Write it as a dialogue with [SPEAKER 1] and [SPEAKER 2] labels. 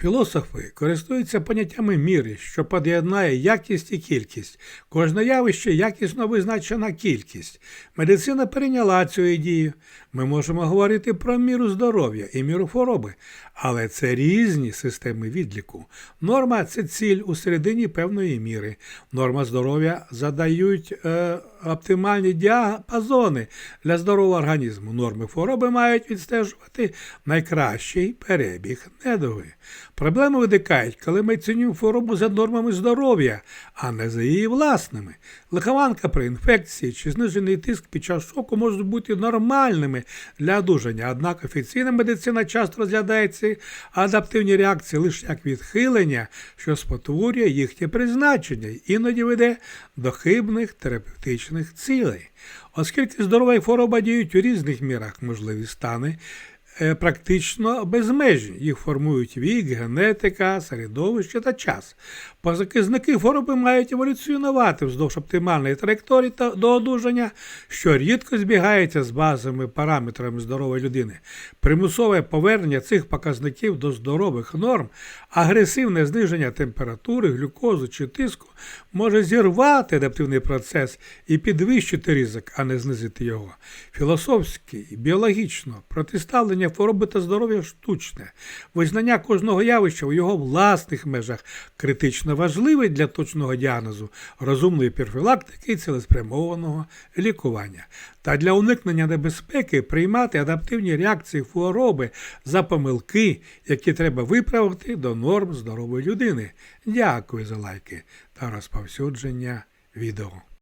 [SPEAKER 1] Філософи користуються поняттями міри, що під'єднає якість і кількість. Кожне явище якісно визначена кількість. Медицина перейняла цю ідею. Ми можемо говорити про міру здоров'я і міру хвороби, але це різні системи відліку. Норма це ціль у середині певної міри. Норма здоров'я задають е, оптимальні діапазони для здорового організму. Норми хвороби мають відстежувати найкращий перебіг недуги. Проблеми виникають, коли ми цінуємо хворобу за нормами здоров'я, а не за її власними. Лихованка при інфекції чи знижений тиск під час шоку можуть бути нормальними для одужання, однак офіційна медицина часто розглядає ці адаптивні реакції лише як відхилення, що спотворює їхнє призначення іноді веде до хибних терапевтичних цілей. Оскільки здорова і хвороба діють у різних мірах, можливі стани практично безмежні. Їх формують вік, генетика, середовище та час. Показники хвороби мають еволюціонувати вздовж оптимальної траєкторії та до одужання, що рідко збігається з базовими параметрами здорової людини. Примусове повернення цих показників до здорових норм, агресивне зниження температури, глюкози чи тиску може зірвати адаптивний процес і підвищити ризик, а не знизити його. Філософське біологічно протиставлення хвороби та здоров'я штучне, визнання кожного явища у його власних межах критично важливе для точного діагнозу, розумної профілактики і цілеспрямованого лікування. Та для уникнення небезпеки приймати адаптивні реакції хвороби за помилки, які треба виправити до норм здорової людини. Дякую за лайки та розповсюдження відео.